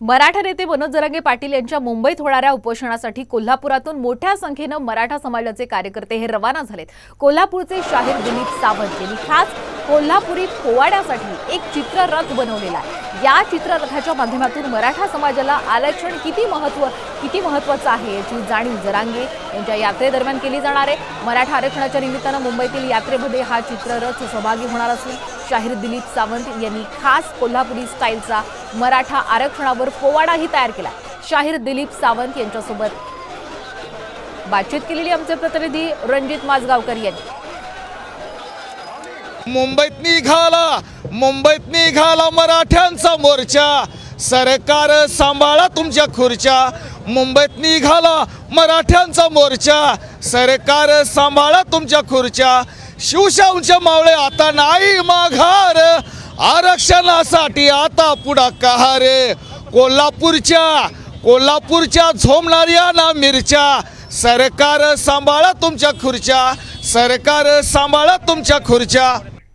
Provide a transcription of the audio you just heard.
मराठा नेते मनोज जरांगे पाटील यांच्या मुंबईत होणाऱ्या उपोषणासाठी कोल्हापुरातून मोठ्या संख्येनं मराठा समाजाचे कार्यकर्ते हे रवाना झालेत. कोल्हापूरचे शाहीर दिलीप सावंत यांनी खास कोल्हापुरी पोवाड्यासाठी एक चित्ररथ बनवलेला आहे. या चित्ररथाच्या माध्यमातून मराठा समाजाला आरक्षण किती महत्त्व किती महत्त्वाचं आहे याची जाणीव जरांगे यांच्या यात्रेदरम्यान केली जाणार आहे. मराठा आरक्षणाच्या निमित्तानं मुंबईतील यात्रेमध्ये हा चित्ररथ सहभागी होणार असून शाहीर दिलीप सावंत यांनी खास कोल्हापुरी स्टाईलचा मराठा आरक्षणावर पोवाडाही तयार केला शाहीर दिलीप सावंत यांच्यासोबत बातचीत केलेली आमचे प्रतिनिधी रणजित माजगावकर यांनी. मुंबईत निघाला मुंबईत निघाला मराठ्यांचा मोर्चा. सरकार सांभाळा तुमच्या खुर्च्या. मुंबईत निघाला मराठ्यांचा मोर्चा. सरकार सांभाळा तुमच्या खुर्च्या. शिवशाहूंच्या मावळे आता नाही माघार. आरक्षणासाठी आता पुढाकार. कोल्हापूरच्या कोल्हापूरच्या झोमणाऱ्या ना मिरच्या. सरकार सांभाळा तुमच्या खुर्च्या. सरकार सांभाळा तुमच्या खुर्च्या.